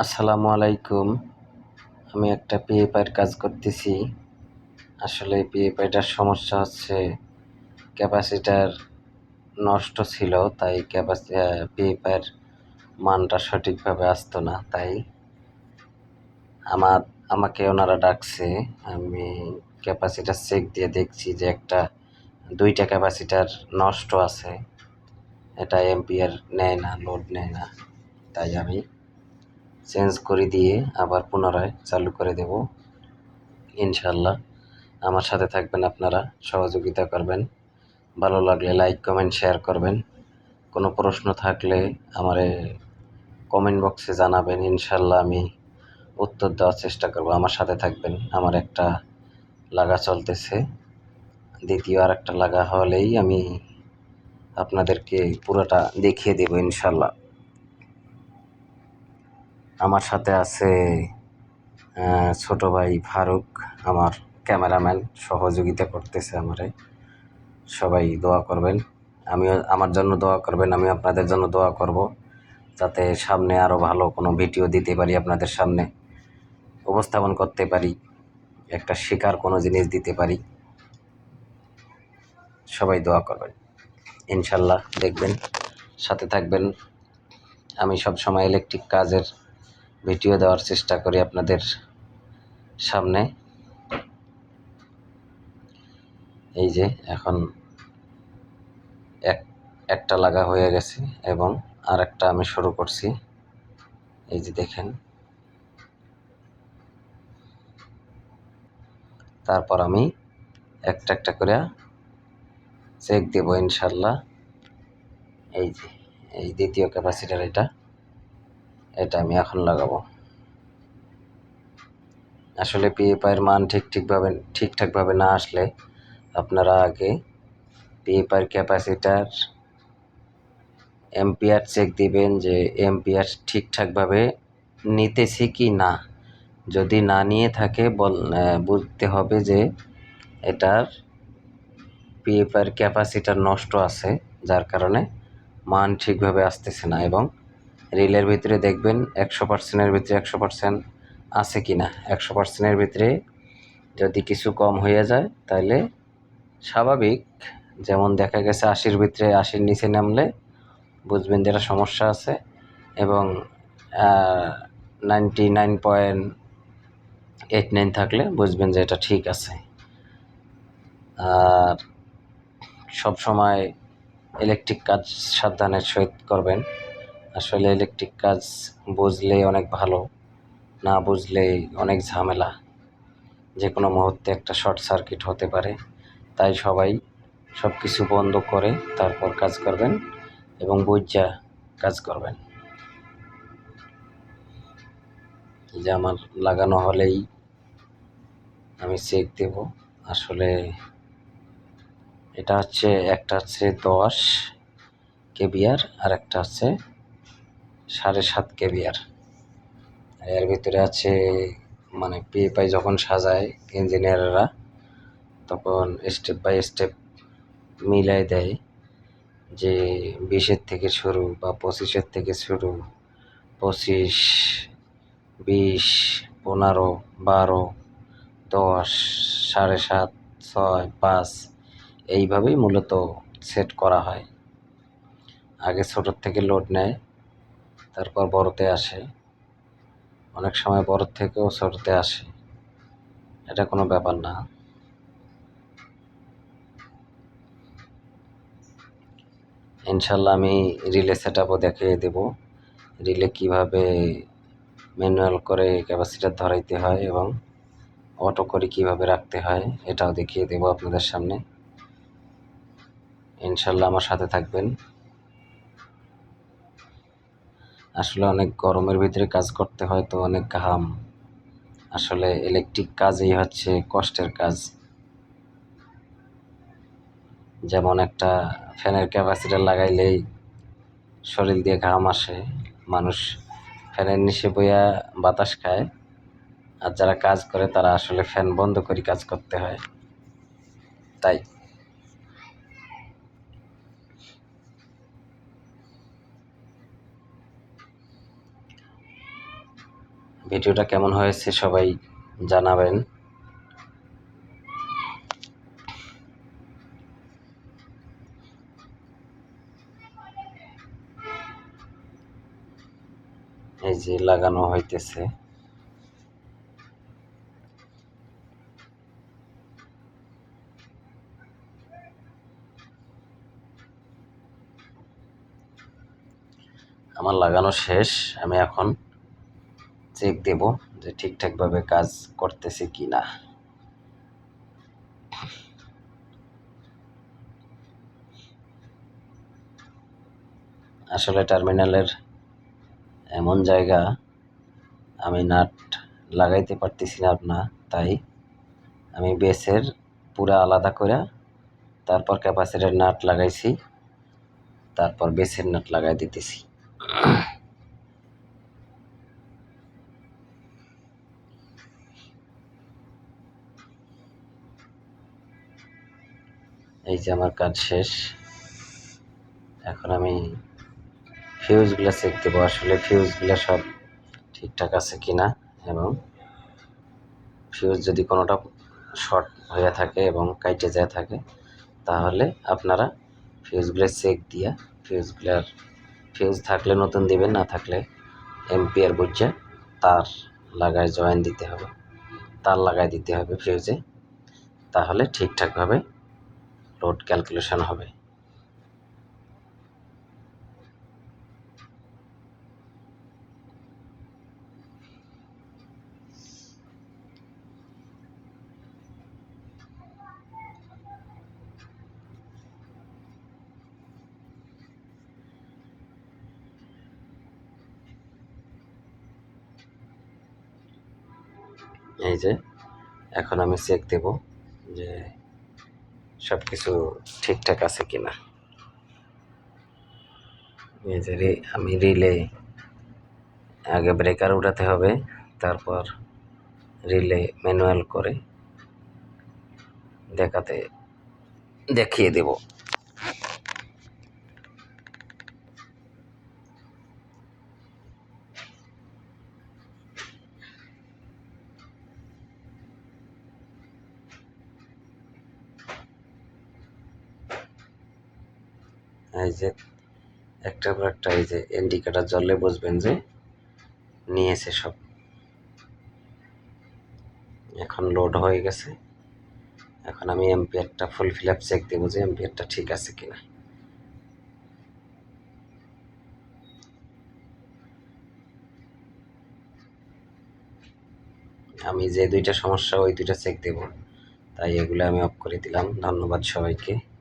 আসসালামু আলাইকুম। আমি একটা পিএফআইয়ের কাজ করতেছি। আসলে পিএফআইটার সমস্যা হচ্ছে, ক্যাপাসিটার নষ্ট ছিল, তাই ক্যাপাসি পিএফআইয়ের মানটা সঠিকভাবে আসতো না। তাই আমার, আমাকে ওনারা ডাকছে, আমি ক্যাপাসিটার চেক দিয়ে দেখছি যে একটা, দুইটা ক্যাপাসিটার নষ্ট আছে। এটা এমপিআর নেয় না, লোড নেয় না। তাই আমি চেঞ্জ করে দিয়ে আবার পুনরায় চালু করে দেব। ইনশাল্লাহ আমার সাথে থাকবেন আপনারা, সহযোগিতা করবেন। ভালো লাগলে লাইক কমেন্ট শেয়ার করবেন। কোনো প্রশ্ন থাকলে আমারে কমেন্ট বক্সে জানাবেন। ইনশাল্লাহ আমি উত্তর দেওয়ার চেষ্টা করব। আমার সাথে থাকবেন। আমার একটা লাগা চলতেছে। দ্বিতীয় আর একটা লাগা হলেই আমি আপনাদেরকে পুরোটা দেখিয়ে দেব ইনশাল্লাহ আমার সাথে আছে ছোট ভাই ফারুক, আমার ক্যামেরাম্যান, সহযোগিতা করতেছে আমারে। সবাই দোয়া করবেন। আমিও আমার জন্য দোয়া করবেন আমি আপনাদের জন্য দোয়া করব, যাতে সামনে আরও ভালো কোনো ভিডিও দিতে পারি আপনাদের সামনে। উপস্থাপন করতে পারি, একটা শিকার কোনো জিনিস দিতে পারি। সবাই দোয়া করবেন। ইনশাল্লাহ দেখবেন, সাথে থাকবেন। আমি সব সময় ইলেকট্রিক কাজের ভিডিও দেওয়ার চেষ্টা করি আপনাদের সামনে। এই যে এখন এক, একটা লাগা হয়ে গেছে এবং আর একটা আমি শুরু করছি। এই যে দেখেন। তারপর আমি একটা একটা করে চেক দেব ইনশাল্লাহ। এই যে, এই দ্বিতীয় ক্যাপাসিটার এটা। এটা আমি এখন লাগাবো। আসলে পিএফআইয়ের মান ঠিক ঠিকভাবে, ঠিকঠাকভাবে না আসলে আপনারা আগে পিএফআইয়ের ক্যাপাসিটার এমপিআর চেক দিবেন যে এমপিআর ঠিকঠাকভাবে নিতেছি কি না। যদি না নিয়ে থাকে, বল বুঝতে হবে যে এটার পিএফআইয়ের ক্যাপাসিটার নষ্ট আছে, যার কারণে মান ঠিকভাবে আসতেছে না এবং রিলের ভিতরে দেখবেন একশো পার্সেন্টের ভিতরে একশো পার্সেন্ট আছে কি না একশো পার্সেন্টের ভিতরে যদি কিছু কম হয়ে যায় তাহলে স্বাভাবিক। যেমন দেখা গেছে আশির ভিতরে আশির নিচে নামলে বুঝবেন যেটা সমস্যা আছে এবং ninety nine point eight nine থাকলে বুঝবেন যে এটা ঠিক আছে। আর সব সময় ইলেকট্রিক কাজ সাবধানের সহিত করবেন। আসলে ইলেকট্রিক কাজ বুঝলে অনেক ভালো, না বুঝলে অনেক ঝামেলা। যে কোনো মুহূর্তে একটা শর্ট সার্কিট হতে পারে। তাই সবাই সব কিছু বন্ধ করে তারপর কাজ করবেন এবং বুঝা কাজ করবেন। যে আমার লাগানো হলেই আমি চেক দেব। আসলে এটা হচ্ছে, একটা হচ্ছে দশ কেবিয়ার আর একটা হচ্ছে সাড়ে সাত কেবিয়ার এর ভিতরে আছে মানে পিএপাই যখন সাজায় ইঞ্জিনিয়াররা, তখন স্টেপ বাই স্টেপ মিলাই দেয় যে বিশের থেকে শুরু বা পঁচিশের থেকে শুরু, পঁচিশ, বিশ, পনেরো, বারো, দশ, সাড়ে সাত, ছয়, পাঁচ, এইভাবেই মূলত সেট করা হয়। আগে ছোটোর থেকে লোড নেয়। তারপর বড়তে আসে। অনেক সময় বড় থেকেও ছোটোতে আসে। এটা কোনো ব্যাপার না। ইনশাল্লাহ আমি রিলে সেট আপও দেখিয়ে দেবো। রিলে কীভাবে ম্যানুয়াল করে ক্যাপাসিটার ধরাইতে হয় এবং অটো করে কীভাবে রাখতে হয় এটাও দেখিয়ে দেবো আপনাদের সামনে। ইনশাল্লাহ আমার সাথে থাকবেন। আসলে অনেক গরমের ভিতরে কাজ করতে হয় তো অনেক ঘাম। আসলে ইলেকট্রিক কাজই হচ্ছে কষ্টের কাজ। যেমন একটা ফ্যানের ক্যাপাসিটার লাগাইলেই শরীর দিয়ে ঘাম আসে। মানুষ ফ্যানের নিচে বইয়া বাতাস খায়। আর যারা কাজ করে তারা আসলে ফ্যান বন্ধ করে কাজ করতে হয়। তাই ভিডিওটা কেমন হয়েছে সবাই জানাবেন। এই যে লাগানো হইতেছে। আমার লাগানো শেষ আমি এখন চেক দেব যে ঠিকঠাকভাবে কাজ করতেছে কি না আসলে টার্মিনালের এমন জায়গা আমি নাট লাগাইতে পারতেছি না তাই আমি বেসের পুরা আলাদা করে তারপর ক্যাপাসিটার নাট লাগাইছি, তারপর বেসের নাট লাগাই দিতেছি। এই যে আমার কাজ শেষ। এখন আমি ফিউজগুলো চেক দেবো আসলে ফিউজগুলো সব ঠিকঠাক আছে কিনা এবং ফিউজ যদি কোনোটা শর্ট হয়ে থাকে এবং কাইটে যায় থাকে, তাহলে আপনারা ফিউজগুলো চেক দিয়া ফিউজগুলার ফিউজ থাকলে নতুন দিবেন, না থাকলে এমপিয়ার বুঝে তার লাগায় জয়েন দিতে হবে। তার লাগায় দিতে হবে ফিউজে তাহলে ঠিকঠাকভাবে লোড ক্যালকুলেশন হবে। এই যে এখন আমি চেক দেব যে সব কিছু ঠিকঠাক আছে যে রি- আমি রিলে আগে ব্রেকার উঠাতে হবে, তারপর রিলে ম্যানুয়াল করে দেখাতে, দেখিয়ে দেব। এই যে একটার পর একটা এই যে ইন্ডিকেটার জ্বললে বুঝবেন যে, নিয়েছে সব। এখন লোড হয়ে গেছে। এখন আমি এম্পিয়ারটা ফুল ফিল আপ চেক দেবো যে এম্পিয়ারটা ঠিক আছে কিনা। আমি যে দুইটা সমস্যা, ওই দুইটা চেক দেব। তাই এগুলো আমি অফ করে দিলাম। ধন্যবাদ সবাইকে।